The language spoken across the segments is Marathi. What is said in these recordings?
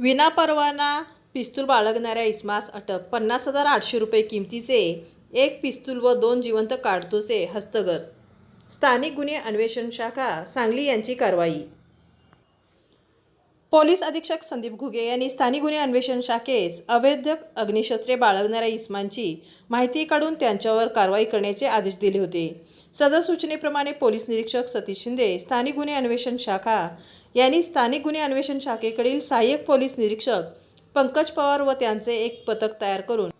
विनापरवाना पिस्तूल बाळगणाऱ्या इस्मास अटक पन्नास हजार आठशे रुपये किमतीचे एक पिस्तूल व दोन जिवंत काडतुसे हस्तगत. स्थानिक गुन्हे अन्वेषण शाखा सांगली यांची कारवाई पोलीस अधीक्षक संदीप घुगे यांनी स्थानिक गुन्हे अन्वेषण शाखेस अवैध अग्निशस्त्रे बाळगणाऱ्या इस्मांची माहिती काढून त्यांच्यावर कारवाई करण्याचे आदेश दिले होते. सदर सूचनेप्रमाणे पोलीस निरीक्षक सतीश शिंदे स्थानिक गुन्हे अन्वेषण शाखा यांनी स्थानिक गुन्हे अन्वेषण शाखेकडील सहाय्यक पोलीस निरीक्षक पंकज पवार व त्यांचे एक पथक तयार करून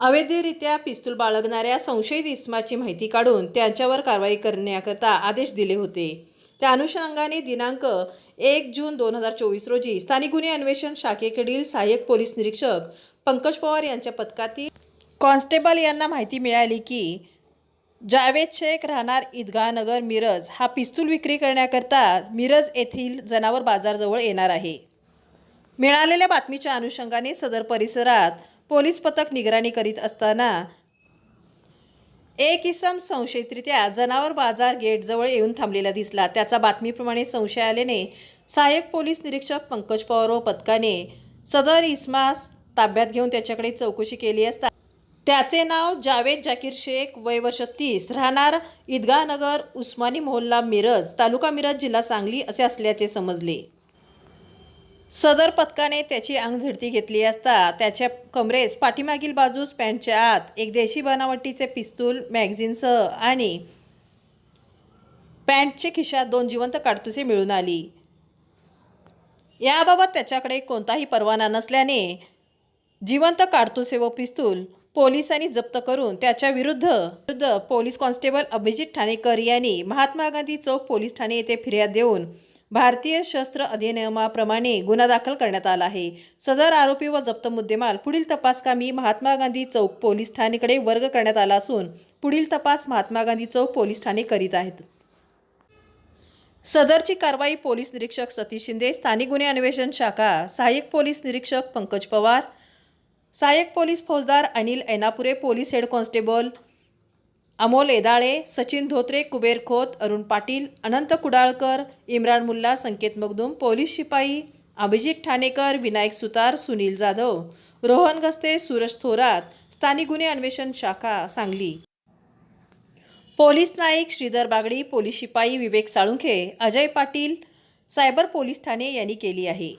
अवैधरित्या पिस्तूल बाळगणाऱ्या संशयित इस्माची माहिती काढून त्यांच्यावर कारवाई करण्याकरता आदेश दिले होते. त्या अनुषंगाने दिनांक एक जून दोन हजार चोवीस रोजी स्थानिक गुन्हे अन्वेषण शाखेकडील सहाय्यक पोलीस निरीक्षक पंकज पवार यांच्या पथकातील कॉन्स्टेबल यांना माहिती मिळाली की जावेद शेख राहणार ईदगाहनगर मिरज हा पिस्तूल विक्री करण्याकरता मिरज येथील जनावर बाजारजवळ येणार आहे. मिळालेल्या बातमीच्या अनुषंगाने सदर परिसरात पोलीस पथक निगराणी करीत असताना एक इसम संशयितरित्या जनावर बाजार गेटजवळ येऊन थांबलेला दिसला. त्याचा बातमीप्रमाणे संशय आल्याने सहाय्यक पोलीस निरीक्षक पंकज पवार व पथकाने सदर इसमास ताब्यात घेऊन त्याच्याकडे चौकशी केली असता त्याचे नाव जावेद जाकीर शेख वय वर्ष तीस राहणार ईदगानगर उस्मानी मोहल्ला मिरज तालुका मिरज जिल्हा सांगली असे असल्याचे समजले. सदर पथकाने त्याची अंगझडती घेतली असता त्याच्या कमरेस पाठीमागील बाजूस पॅन्टच्या आत एक देशी बनावटीचे पिस्तूल मॅगझिनसह आणि पॅन्टच्या खिशात दोन जिवंत काडतुसे मिळून आली. याबाबत त्याच्याकडे कोणताही परवाना नसल्याने जिवंत काडतुसे व पिस्तूल पोलिसांनी जप्त करून त्याच्या विरुद्ध विरुद्ध पोलीस कॉन्स्टेबल अभिजित ठाणेकर यांनी महात्मा गांधी चौक पोलीस ठाणे येथे फिर्याद देऊन भारतीय शस्त्र अधिनियमाप्रमाणे गुन्हा दाखल करण्यात आला आहे. सदर आरोपी व जप्त मुद्देमाल पुढील तपासकामी महात्मा गांधी चौक पोलीस ठाणेकडे वर्ग करण्यात आला असून पुढील तपास महात्मा गांधी चौक पोलीस ठाणे करीत आहेत. सदरची कारवाई पोलीस निरीक्षक सतीश शिंदे स्थानिक गुन्हे अन्वेषण शाखा सहाय्यक पोलीस निरीक्षक पंकज पवार सहाय्यक पोलीस फौजदार Anil Ainapure police head constable Amol Edale Sachin Dhotre Kuber Khot Arun Patil Anant Kudalkar Imran Mulla Sanket Magdum police शिपाई अभिजित ठाणेकर विनायक सुतार सुनील जाधव. रोहन गस्ते सूरज थोरात. स्थानिक गुन्हे अन्वेषण शाखा सांगली. पोलीस नाईक श्रीधर बागडी पोलीस शिपाई विवेक साळुंखे अजय पाटील सायबर पोलीस ठाणे यांनी केली आहे.